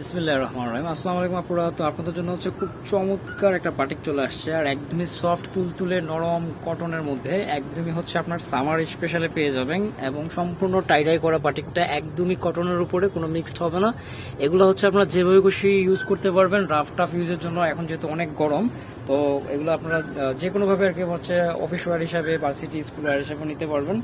বিসমিল্লাহ রহমান রহিম। আসসালামু আলাইকুম আপুরা। তো আপনাদের জন্য হচ্ছে খুব চমৎকার একটা পাটিক চলে আসছে আর একদমই সফট তুলতুলে, নরম কটনের মধ্যে একদমই হচ্ছে আপনার সামার স্পেশালে পেয়ে যাবেন এবং সম্পূর্ণ টাইডাই করা পাটিকটা একদমই কটনের উপরে, কোনো মিক্সড হবে না। এগুলো হচ্ছে আপনারা যেভাবে খুশি ইউজ করতে পারবেন রাফ টাফ ইউজের জন্য। এখন যেহেতু অনেক গরম, তো এগুলো আপনারা যে কোনোভাবে আর কি হচ্ছে অফিস ওয়ার হিসাবে ভার্সিটি স্কুল ওয়ার হিসাবে নিতে পারবেন।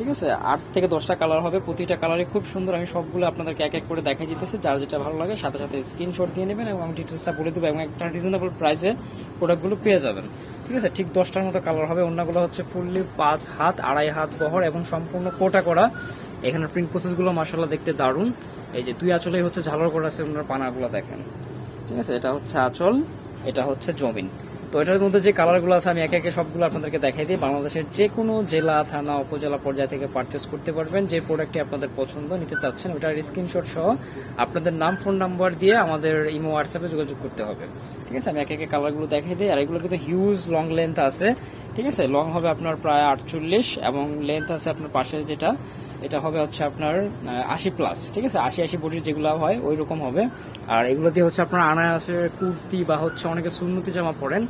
ঠিক আছে? আট থেকে দশটা কালার হবে, প্রতিটা কালারই খুব সুন্দর। আমি সবগুলো আপনাদেরকে এক এক করে দেখাই দিতেছি, যার যেটা ভালো লাগে সাথে সাথে স্ক্রিনশট দিয়ে নেবেন এবং আমি ডিটেলসটা বলে দেবো এবং একটা রিজনেবল প্রাইসে প্রোডাক্টগুলো পেয়ে যাবেন। ঠিক আছে? ঠিক দশটার মতো কালার হবে। অন্যগুলো হচ্ছে ফুললি পাঁচ হাত, আড়াই হাত বহর এবং সম্পূর্ণ কোটা করা। এখানে প্রিন্ট প্রসেসগুলো মার্শাল্লাহ দেখতে দারুণ। এই যে দুই আঁচলেই হচ্ছে ঝালর করা আছে, ওনার পানাগুলো দেখেন। ঠিক আছে? এটা হচ্ছে আঁচল, এটা হচ্ছে জমিন। তো এটার মধ্যে যে কালারগুলো আছে, আমি একে একে সবগুলো আপনাদেরকে দেখাই দিই। বাংলাদেশের যে কোনো জেলা, থানা, উপজেলা পর্যায় থেকে পারচেস করতে পারবেন। যে প্রোডাক্টটি আপনাদের পছন্দ, নিতে চাচ্ছেন, ওটার স্ক্রিনশট সহ আপনাদের নাম ফোন নাম্বার দিয়ে আমাদের ইমো হোয়াটসঅ্যাপে যোগাযোগ করতে হবে। ঠিক আছে? আমি একে একে কালারগুলো দেখাই দিই। আর এগুলো কিন্তু হিউজ লং লেন্থ আছে। ঠিক আছে? লং হবে আপনার প্রায় আটচল্লিশ এবং লেন্থ আছে আপনার পাশে যেটা এটা হবে হচ্ছে আপনার আশি প্লাস ঠিক আছে? আশি আশি বডির যেগুলো হয় ওই রকম হবে। আর এগুলো দিয়ে হচ্ছে আপনার আনায়াসে কুর্তি বা হচ্ছে অনেকে সুন্নতি জামা পরেন,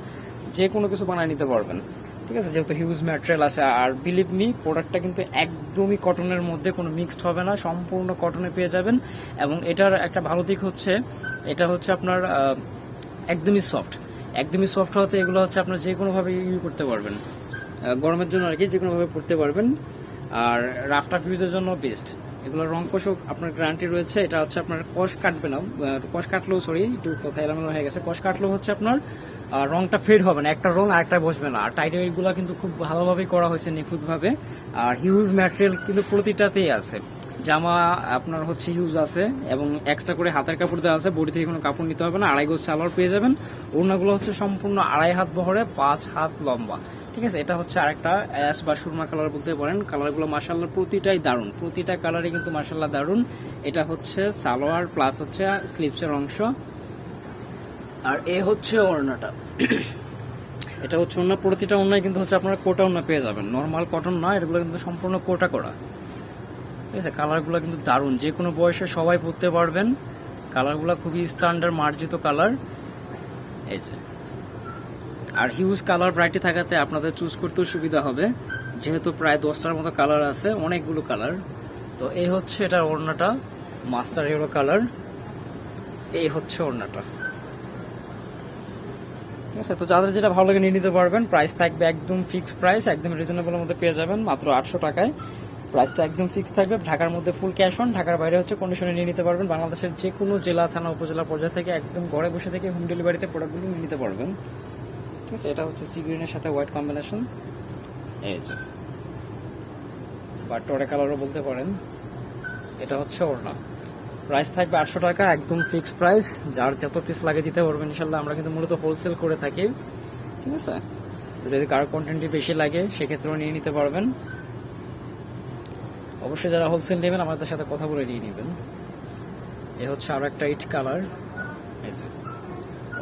যে কোনো কিছু বানায় নিতে পারবেন, ঠিক আছে? যেহেতু হিউজ ম্যাটেরিয়াল আছে, আর বিলিভ মি প্রোডাক্টটা কিন্তু একদমই কটনের মধ্যে কোনো মিক্সড হবে না, সম্পূর্ণ কটনে পেয়ে যাবেন। এবং এটার একটা ভালো দিক হচ্ছে, এটা হচ্ছে আপনার একদমই সফট একদমই সফট হতে এগুলো হচ্ছে আপনার যে কোনোভাবে ইউজ করতে পারবেন। গরমের জন্য আর কি, যে কোনোভাবে পড়তে পারবেন। আর রাফটা ফিউজের জন্য বেস্ট এগুলো রং কোষক আপনার গ্যারান্টি রয়েছে, এটা হচ্ছে আপনার কষ কাটবে না কষ কাটলেও সরি একটু কথা এলামেলো হয়ে গেছে। কষ কাটলেও হচ্ছে আপনার রংটা ফেড হবে না, একটা রং আর একটা বসবে না। আর টাইটের এগুলো কিন্তু খুব ভালোভাবেই করা হয়েছে নিখুঁতভাবে। আর হিউজ ম্যাটেরিয়াল কিন্তু প্রতিটাতেই আছে। জামা আপনার হচ্ছে হিউজ আছে, এবং এক্সট্রা করে হাতের কাপড় দেওয়া আছে বডি থেকে কোনো কাপড় নিতে হবে না, আড়াই গোজ সালোয়ার পেয়ে যাবেন। ওড়নাগুলো হচ্ছে সম্পূর্ণ আড়াই হাত বহরে, পাঁচ হাত লম্বা। ঠিক আছে, এটা হচ্ছে আরেকটা অ্যাশ বা সুরমা কালার বলতে পারেন। কালারগুলো মাসাল্লাহ প্রতিটাই দারুণ। প্রতিটা কালারই কিন্তু মাসাল্লাহ দারুণ। এটা হচ্ছে সালোয়ার প্লাস হচ্ছে স্লিপসের অংশ। আর এ হচ্ছে ওড়নাটা। এটা হচ্ছে অন্য প্রতিটা অন্যায় কিন্তু হচ্ছে আপনারা কোটা অন্য পেয়ে যাবেন। নর্মাল কটন না, এগুলো কিন্তু সম্পূর্ণ কোটা করা। ঠিক আছে কালারগুলো কিন্তু দারুণ। যে কোনো বয়সে সবাই পরতে পারবেন। কালারগুলো খুবই স্ট্যান্ডার্ড মার্জিত কালার এই যে। আর হিউজ কালার ভ্যারাইটি থাকাতে আপনাদের চুজ করতেও সুবিধা হবে। যেহেতু প্রায় দশটার মতো কালার আছে, অনেকগুলো কালার তো এই হচ্ছে এটার ওড়নাটা মাস্টার ইয়েলো কালার এই হচ্ছে ওড়নাটা। ঠিক আছে, তো যাদের যেটা ভালো লাগে নিয়ে নিতে পারবেন। প্রাইস থাকবে একদম ফিক্সড প্রাইস একদম রিজনেবলের মধ্যে পেয়ে যাবেন, মাত্র আটশো টাকায়। প্রাইসটা একদম ফিক্স থাকবে, ঢাকার মধ্যে ফুল ক্যাশ অন ঢাকার বাইরে হচ্ছে কন্ডিশনে নিয়ে নিতে পারবেন। বাংলাদেশের যে কোনো জেলা, থানা, উপজেলা পর্যায়ে থেকে একদম ঘরে বসে থেকে হোম ডেলিভারিতে প্রোডাক্টগুলো নিয়ে নিতে পারবেন। ঠিক আছে এটা হচ্ছে সি গ্রিনের সাথে হোয়াইট কম্বিনেশন এই যে। বা টরে কালারও বলতে পারেন। এটা হচ্ছে ওড়না। প্রাইস থাকবে আটশো টাকা, একদম ফিক্সড প্রাইস যার যত পিস লাগে দিতে পারবেন ইনশাল্লাহ আমরা কিন্তু মূলত হোলসেল করে থাকি। ঠিক আছে? যদি কারও কোয়ান্টিটি বেশি লাগে, সেক্ষেত্রেও নিয়ে নিতে পারবেন। অবশ্যই যারা হোলসেল নেবেন, আমাদের সাথে কথা বলে নিয়ে নেবেন। এ হচ্ছে আরও একটা ইট কালার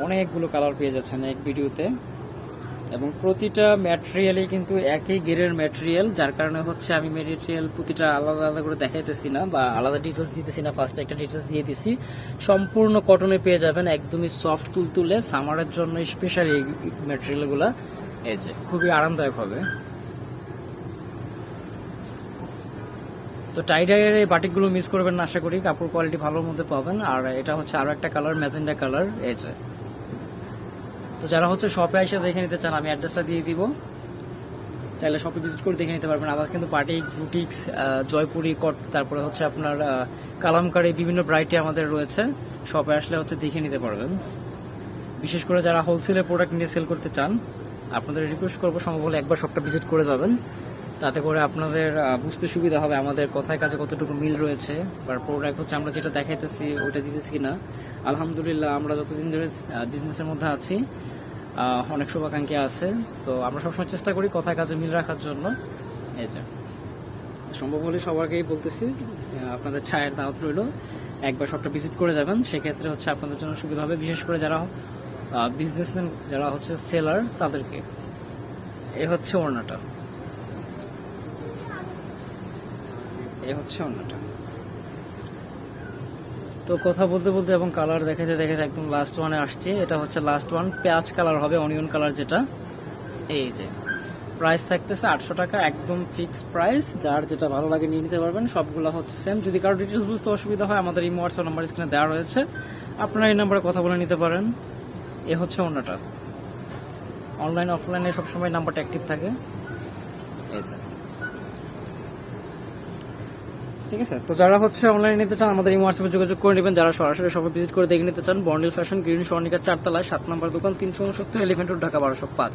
অনেকগুলো কালার পেয়ে যাচ্ছেন এক ভিডিওতে এবং প্রতিটা ম্যাটেরিয়ালই কিন্তু একই গেরের ম্যাটেরিয়াল যার কারণে হচ্ছে আমি ম্যাটেরিয়াল প্রতিটা আলাদা আলাদা করে দেখাইতেছি না বা আলাদা ডিটেলস দিতেছি না ফার্স্টে একটা ডিটেলস দিয়ে দিছি। সম্পূর্ণ কটনে পেয়ে যাবেন একদমই সফট তুলতুলে সামারের জন্য স্পেশাল এই ম্যাটেরিয়ালগুলো এই যে, খুবই আরামদায়ক হবে। তো টাইডাইয়ের এই বাটিকগুলো মিস করবেন না, আশা করি। কাপড় কোয়ালিটি ভালোর মধ্যে পাবেন। আর এটা হচ্ছে আরও একটা কালার ম্যাজেন্ডা কালার এই যে যারা হচ্ছে শপে এসে দেখে নিতে চান, আমি অ্যাড্রেসটা দিয়ে দিব। চাইলে শপে ভিজিট করে দেখে নিতে পারবেন। আদার্স কিন্তু পার্টি বুটিক্স জয়পুরি, কট, তারপরে হচ্ছে আপনার কালামকারি, বিভিন্ন ভ্যারাইটি আমাদের রয়েছে। শপে আসলে হচ্ছে দেখে নিতে পারবেন। বিশেষ করে যারা হোলসেলের প্রোডাক্ট নিয়ে সেল করতে চান, আপনাদের রিকোয়েস্ট করব সম্ভব হলে একবার শপটা ভিজিট করে যাবেন। তাতে করে আপনাদের বুঝতে সুবিধা হবে আমাদের কথায় কাজে কতটুকু মিল রয়েছে বা প্রোডাক্ট হচ্ছে আমরা যেটা দেখাইতেছি, ওইটা দিতেছি কিনা। আলহামদুলিল্লাহ আমরা যতদিন ধরে বিজনেসের মধ্যে আছি অনেক শুভাকাঙ্ক্ষী আছে। তো আমরা সবসময় চেষ্টা করি কথায় কাজে মিল রাখার জন্য। এই যে। সম্ভব হলে সবাইকেই বলতেছি আপনাদের ছায়ের দাওয়াত রইল। একবার সবটা ভিজিট করে যাবেন। সেক্ষেত্রে হচ্ছে আপনাদের জন্য সুবিধা হবে। বিশেষ করে যারা বিজনেসম্যান যারা হচ্ছে সেলার তাদেরকে। এ হচ্ছে ওড়নাটা। এ হচ্ছে অন্যটা তো কথা বলতে বলতে এবং কালার দেখাতে দেখাতে একদম লাস্ট ওয়ানে আসছে। এটা হচ্ছে লাস্ট ওয়ান পেঁয়াজ কালার হবে অনিয়ন কালার যেটা। এই যে প্রাইস থাকতেছে আটশো টাকা, একদম ফিক্স প্রাইস যার যেটা ভালো লাগে নিয়ে নিতে পারবেন, সবগুলো হচ্ছে সেম যদি কারও ডিটেলস বুঝতে অসুবিধা হয়, আমাদের এই হোয়াটসঅ্যাপ নাম্বার স্ক্রিনে দেওয়া রয়েছে। আপনারা এই নাম্বারে কথা বলে নিতে পারেন। এ হচ্ছে অন্যটা। অনলাইন অফলাইনে সবসময় নাম্বারটা অ্যাক্টিভ থাকে। এই ঠিক আছে? তো যারা হচ্ছে অনলাইনে নিতে চান, আমাদের এই হোয়াটসঅ্যাপে যোগাযোগ করে নেবেন। যারা সরাসরি সবাই ভিজিট করে দেখে নিতে চান বন্ডেল ফ্যাশন গ্রিন স্বর্ণিকা চারতলায়, সাত নম্বর দোকান, তিনশো উনসত্তর এলিফেন্ট রোড ঢাকা বারোশো পাঁচ।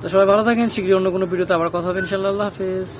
তো সবাই ভালো থাকেন, শীঘ্রই অন্য কোনো ভিডিওতে আবার কথা হবে, ইনশাল্লাহ। হাফিজ।